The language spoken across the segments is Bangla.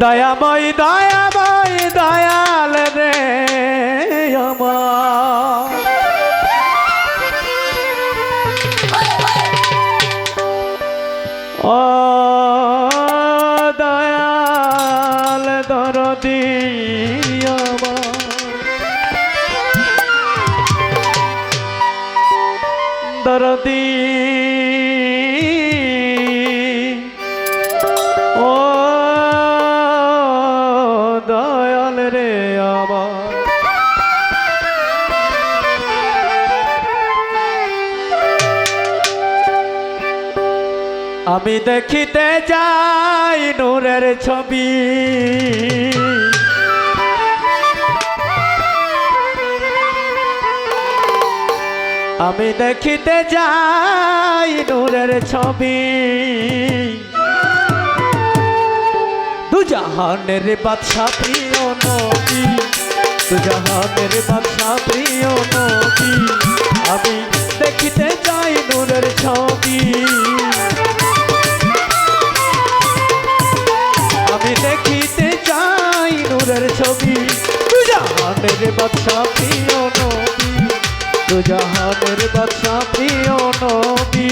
দয়াময় দয়াময় দয়াল রে ও দয়াল দরদি দরদি আমি দেখিতে যাই নূরের ছবি। আমি দেখিতে যাই নূরের ছবি। দুজাহানের বাদশা প্রিয় নবী। দুজাহানের বাদশা প্রিয় নবী। আমি দেখিতে যাই নূরের ছবি। দুজাহানের বাদশা প্রিয় নবী দুজাহানের বাদশা প্রিয় নবী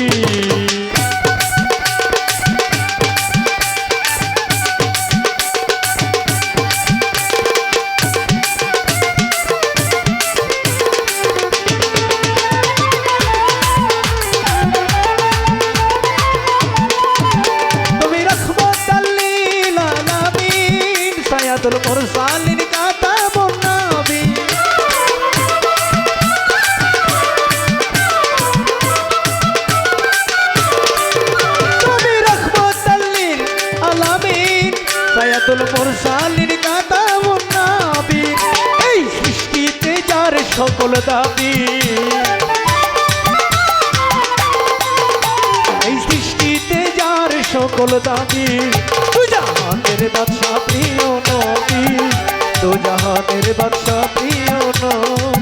আলামিন সায়াদুল মুরসালিন কাতাবুন নবী। এই সৃষ্টিতে যার সকল দাবি। এই সৃষ্টিতে যার সকল দাবি। দুজাহানের বাদশা প্রিয় নবী। দুজাহানের বাদশা প্রিয় নবী।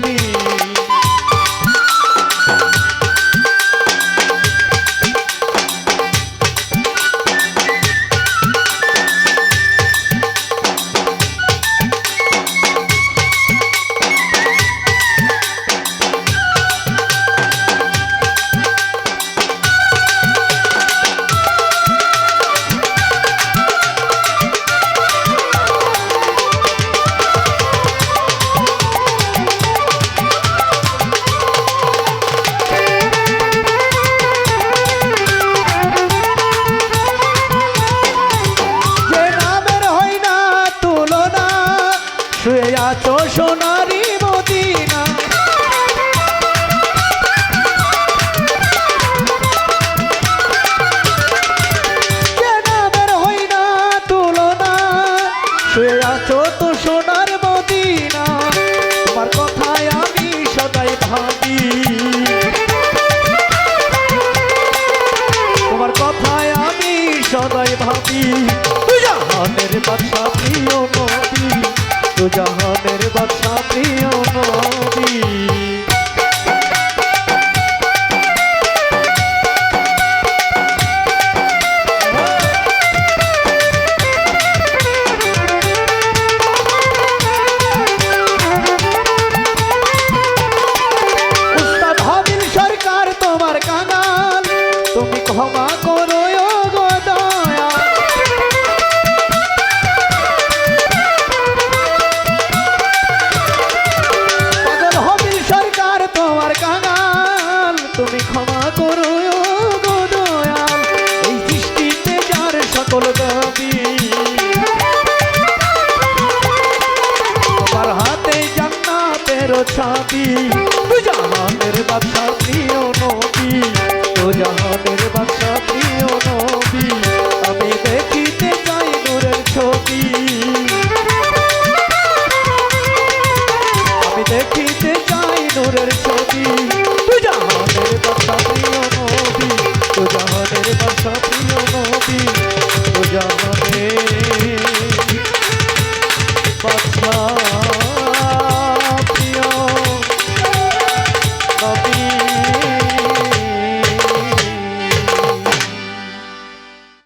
তুজাহানের বাদশা প্রিয় নবী জান্নাতের ছাতি। তু জাহানের বাদশা প্রিয় নবী। তো জাহানের বাদশা প্রিয় নবী।